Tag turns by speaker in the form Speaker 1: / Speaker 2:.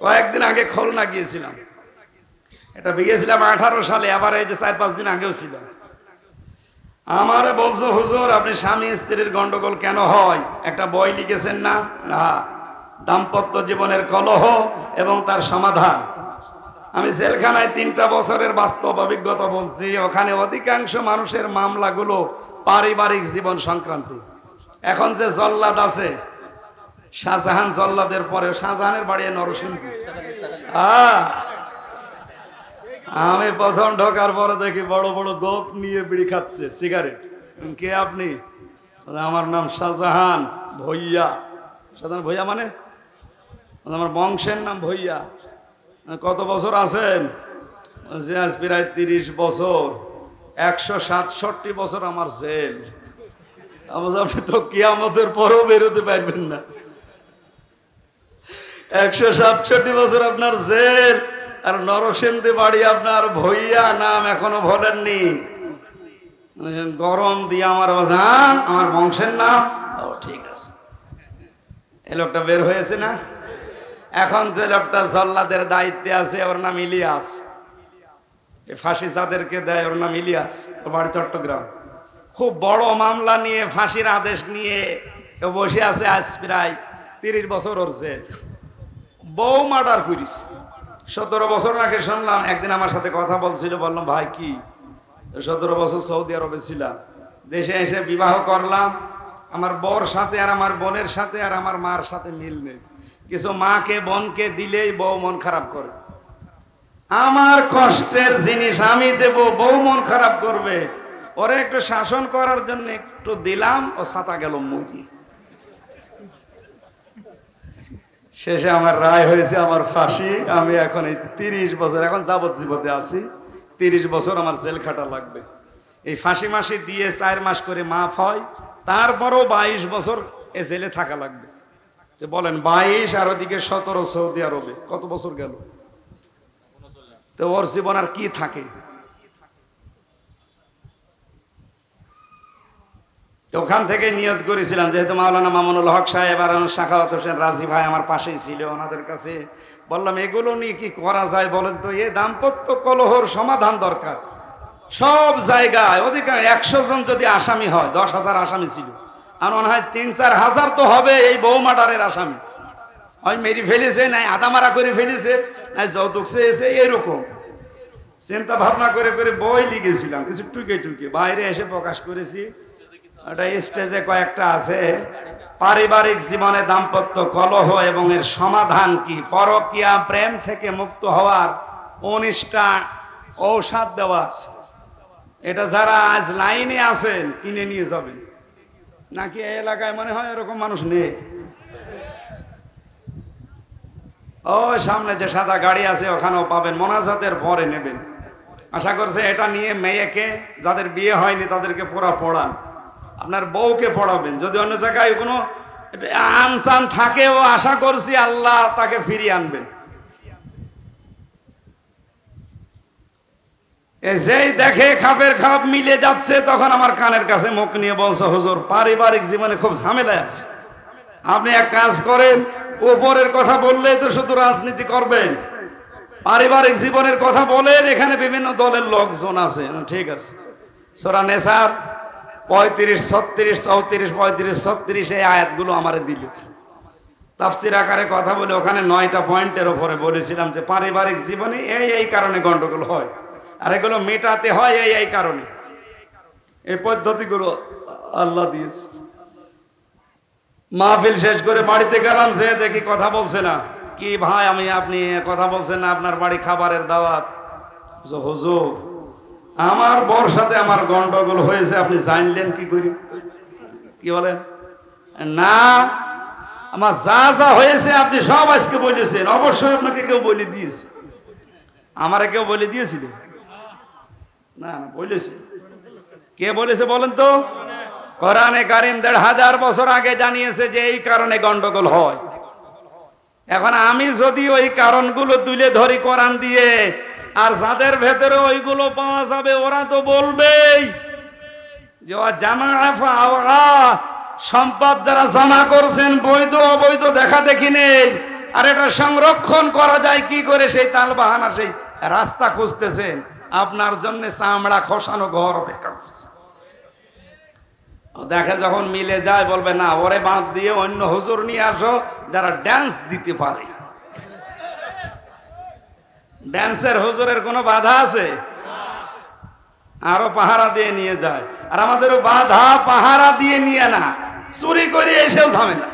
Speaker 1: কয়েকদিন আগে খুলনা গিয়েছিলাম। এটা গিয়েছিলাম আঠারো সালে, আবার এই যে চার পাঁচ দিন আগেও ছিলাম। আমারে বলছো, হুজুর, আপনি স্বামী স্ত্রীর গন্ডগোল কেন হয়? একটা বই লিখেছেন না? না। দাম্পত্য জীবনের কলহ এবং তার সমাধান। আমি জেলখানায় তিনটা বছরের বাস্তব অভিজ্ঞতা বলছি। ওখানে অধিকাংশ মানুষের মামলাগুলো পারিবারিক জীবন সংক্রান্ত। এখন যে জল্লাদ আছে শাহজাহান জল্লাদের পরে শাহজাহানের বাড়ি নরসিংহ। আমি প্রথম ঢোকার পরে দেখি বড় বড় গোপ নিয়ে বিড়ি খাচ্ছে সিগারেট। কে আপনি? আমার নাম শাহজাহান ভইয়া। শাহজাহান ভইয়া মানে? আমার বংশের নাম ভইয়া। কত বছর আছেন? বলছে, আজ প্রায় তিরিশ বছর। একশো সাতষট্টি বছর আমার জেল। আপনি তো কিয়ামতের পরও বেরোতে পারবেন না। একশো সাতষট্টি বছর আপনার জেল আর নরসিংদী বাড়ি আপনার ভইয়া নাম এখনও বলেছেন, গরম দিয়ে আমার হ্যাঁ আমার বংশের নাম। ও ঠিক আছে। এই লোকটা বের হয়েছে না? এখন যে লোকটা জল্লাদের দায়িত্বে আছে ওর নাম ইলিয়াস। ফাঁসি যাদেরকে দেয় ওর নাম ইলিয়াস। ওর বাড়ি চট্টগ্রাম। খুব বড় মামলা নিয়ে ফাঁসির আদেশ নিয়ে বসে আছে আজ প্রায় তিরিশ বছর ওর জেল। বউ মার্ডার করিস সতেরো বছর আগে শুনলাম, একদিন আমার সাথে কথা বলছিল, বললাম, ভাই, কি? সতেরো বছর সৌদি আরবে ছিলাম। দেশে এসে বিবাহ করলাম। আমার বর সাথে আর আমার বোনের সাথে আর আমার মার সাথে মিল নেই। কিছু মাকে, বোনকে দিলেই বউ মন খারাপ করে। আমার কষ্টের জিনিস আমি দেব, বউ মন খারাপ করবে। ওরে একটু শাসন করার জন্য একটু দিলাম, ও ছাতা গেল মুড়ি শেষে আমার রায় হয়েছে আমার ফাঁসি। আমি এখন এই তিরিশ বছর, এখন যাবজ্জীবতে আছি। তিরিশ বছর আমার জেল খাটা লাগবে। এই ফাঁসি মাসি দিয়ে চার মাস করে মাফ হয়, তারপরও বাইশ বছর এ জেলে থাকা লাগবে। যে বলেন, বাইশ আর ওদিকে সতেরো সৌদি আরবে, কত বছর গেল? তো ওর জীবন আর কি থাকে? তো ওখান থেকে নিয়ত করেছিলাম, যেহেতু মাওলানা মামুনুল হক সাহেব আর শাখাওয়াত হোসেন রাজি ভাই আমার পাশেই ছিল ওনাদের কাছে, বললাম, এগুলো নিয়ে কি করা যায় বলেন তো? এ দাম্পত্য কলহর সমাধান দরকার। সব জায়গায় অধিকাংশ একশো জন যদি আসামি হয়, দশ হাজার আসামি ছিল। আর মনে হয় তিন চার হাজার তো হবে এই বউ মার্ডারের আসামি। হয় মেরি ফেলেছে, নাই আদামারা করে ফেলেছে, নাই যৌতুক চেয়েছে, এরকম। চিন্তা ভাবনা করে করে বই লিখেছিলাম, কিছু টুকে টুকে। বাইরে এসে প্রকাশ করেছি ওটা স্টেজে কয়েকটা আছে। পারিবারিক জীবনে দাম্পত্য কলহ এবং এর সমাধান কি? পরকিয়া প্রেম থেকে মুক্ত হওয়ার উনিশটা ঔষধ দেওয়া আছে। এটা যারা আজ লাইনে আছেন, কিনে নিয়ে যাবেন। নাকি এই এলাকায় মনে হয় এরকম মানুষ নেই? ও, সামনে যে সাদা গাড়ি আছে, ওখানেও পাবেন। মোনাজাতের পরে নেবেন। আশা করছে এটা নিয়ে মেয়েকে, যাদের বিয়ে হয়নি, তাদেরকে পড়া পড়ান। আপনার বউকে পড়াবেন। যদি অন্য জায়গায় কোনো আনসান থাকে, ও আশা করছি আল্লাহ তাকে ফিরিয়ে আনবেন। যেই দেখে খাপের খাপ মিলে যাচ্ছে, তখন আমার কানের কাছে মুখ নিয়ে বলছে, হুজুর, পারিবারিক জীবনে খুব ঝামেলায় আছে। আপনি এক কাজ করেন, উপরের কথা বললেই তো শুধু রাজনীতি করবেন। পারিবারিক জীবনের কথা বলেন, এখানে বিভিন্ন দলের লোকজন আছে। ঠিক আছে। সোরা নেশার পঁয়ত্রিশ, ছত্রিশ, চৌত্রিশ, পঁয়ত্রিশ, ছত্রিশ এই আয়াতগুলো আমার দিল। তাফসির আকারে কথা বলে ওখানে নয়টা পয়েন্টের ওপরে বলেছিলাম যে পারিবারিক জীবনে এই এই কারণে গন্ডগোল হয়। আর এগুলো মেটাতে হয় এই এই কারণে। এই পদ্ধতিগুলো আল্লাহ দিয়েছে। মাহফিল শেষ করে বাড়িতে গেলাম সে দেখি কথা বলছে না। কি ভাই আমি, আপনি কথা বলছেন না, আপনার বাড়ি খাবারের দাওয়াত? হুজুর আমার বর সাথে আমার গন্ডগোল হয়েছে, আপনি জানলেন কি করি? কি বলেন? না, আমার যা যা হয়েছে আপনি সব আজকে বলেছেন, অবশ্যই আপনাকে কেউ বলে দিয়েছে। আমারে কেউ বলে দিয়েছিল? না না, বলেছে। কে বলেছে বলেন তো? কোরআনে কারিম দেড় হাজার বছর আগে জানিয়েছে যে এই কারণে গন্ডগোল হয়। এখন আমি যদি ওই কারণগুলো তুলে ধরি কোরআন দিয়ে আর যাদের ভেতরে ওইগুলো পাওয়া যাবে, ওরা তো বলবেই যে সম্পদ যারা জমা করছেন, বৈধ অবৈধ দেখা দেখি নেই। আর এটা সংরক্ষণ করা যায়, কি করে সেই তাল বাহানা সেই রাস্তা খুঁজতেছেন আপনার জন্য চামড়া খসানো ঘর অপেক্ষা করছে। দেখে যখন মিলে যায়, বলবে, না, ওরে বাঁধ দিয়ে অন্য হুজুর নিয়ে আসো, যারা ড্যান্স দিতে পারে। ড্যান্সের হুজুরের কোনো বাধা আছে? আরও পাহারা দিয়ে নিয়ে যায়। আর আমাদেরও বাধা পাহারা দিয়ে নিয়ে না। চুরি করে এসেও ঝামেলা।